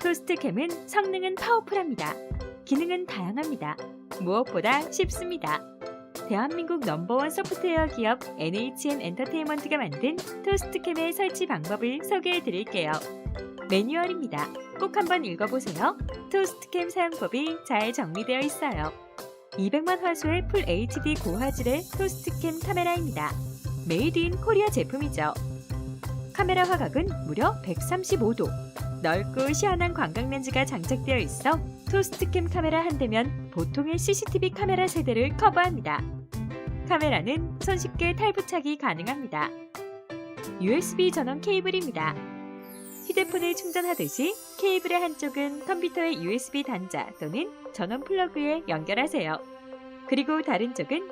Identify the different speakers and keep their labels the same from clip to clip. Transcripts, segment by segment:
Speaker 1: 토스트캠은 성능은 파워풀합니다. 기능은 다양합니다. 무엇보다 쉽습니다. 대한민국 넘버원 소프트웨어 기업 NHN 엔터테인먼트가 만든 토스트캠의 설치 방법을 소개해 드릴게요. 매뉴얼입니다. 꼭 한번 읽어보세요. 토스트캠 사용법이 잘 정리되어 있어요. 200만 화소의 풀 HD 고화질의 토스트캠 카메라입니다. 메이드 인 코리아 제품이죠. 카메라 화각은 무려 135도. 넓고 시원한 광각 렌즈가 장착되어 있어 토스트캠 카메라 한 대면 보통의 CCTV 카메라 세대를 커버합니다. 카메라는 손쉽게 탈부착이 가능합니다. USB 전원 케이블입니다. 휴대폰을 충전하듯이 케이블의 한쪽은 컴퓨터의 USB 단자 또는 전원 플러그에 연결하세요. 그리고 다른 쪽은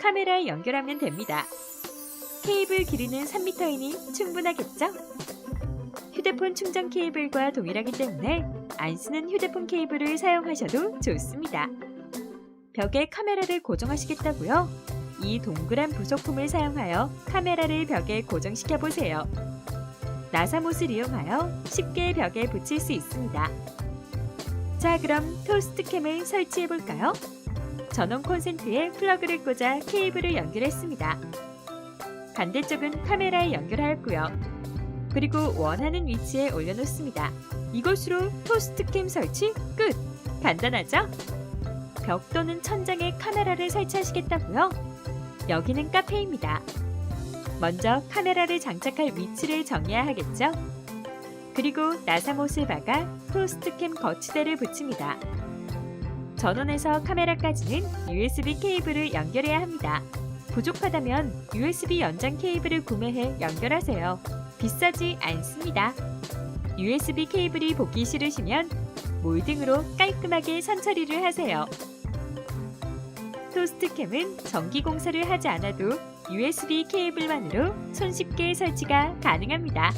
Speaker 1: 카메라에 연결하면 됩니다. 케이블 길이는 3m이니 충분하겠죠? 휴대폰 충전 케이블과 동일하기 때문에 안 쓰는 휴대폰 케이블을 사용하셔도 좋습니다. 벽에 카메라를 고정하시겠다고요? 이 동그란 부속품을 사용하여 카메라를 벽에 고정시켜 보세요. 나사못을 이용하여 쉽게 벽에 붙일 수 있습니다. 자, 그럼 토스트캠을 설치해 볼까요? 전원 콘센트에 플러그를 꽂아 케이블을 연결했습니다. 반대쪽은 카메라에 연결하였고요. 그리고 원하는 위치에 올려놓습니다. 이것으로 토스트캠 설치 끝! 간단하죠? 벽 또는 천장에 카메라를 설치하시겠다고요? 여기는 카페입니다. 먼저 카메라를 장착할 위치를 정해야 하겠죠? 그리고 나사못을 박아 토스트캠 거치대를 붙입니다. 전원에서 카메라까지는 USB 케이블을 연결해야 합니다. 부족하다면 USB 연장 케이블을 구매해 연결하세요. 비싸지 않습니다. USB 케이블이 복기 싫으시면 몰딩으로 깔끔하게 선처리를 하세요. 토스트캠은 전기 공사를 하지 않아도 USB 케이블만으로 손쉽게 설치가 가능합니다.